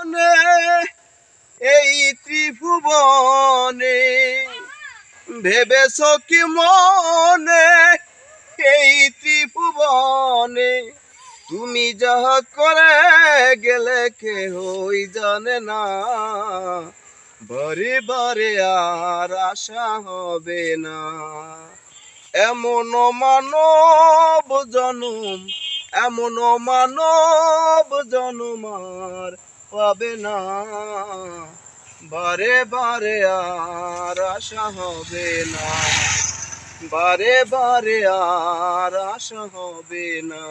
মনে এই ত্রিভুবনে। ভেবেছ কি মনে? এই ত্রিভুবনে। তুমি যাহা করে গেলে কে হই জানে না। বারে বারে আর আশা হবে না। এমন মানব জনম এমন মানব জনম আর পাবে না। বারে বারে আর আশা হবে না। বারে বারে আর আশা হবে না।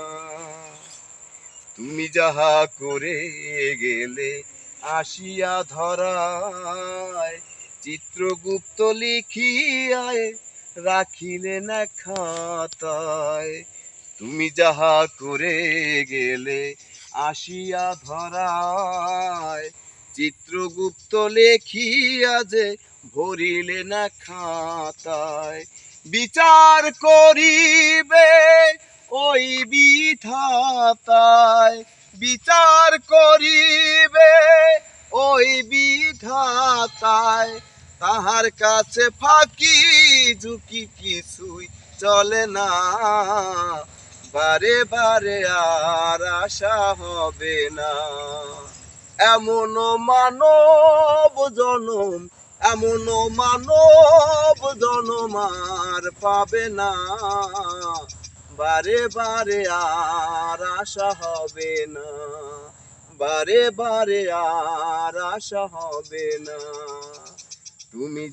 তুমি যাহা করে গেলে আসিয়া ধরায়, চিত্রগুপ্ত লিখিয়ায় রাখিলে না খাতায়। তুমি যাহা করে গেলে আসিয়া ধরায়। চিত্রগুপ্ত লেখিয়া যে ভরিলে না খাতায়, বিচার করিবে ওই বিধাতায়। বিচার করিবে ওই বিধাতায়। তাহার কাছে ফাঁকি, ঝুঁকি কিছুই চলে না। বারে বারে আর আশা হবে না। এমন মানব জনম, এমন মানব জনম আর পাবে না। বারে বারে আর আশা হবে না। বারে বারে আর আশা হবে না। তুমি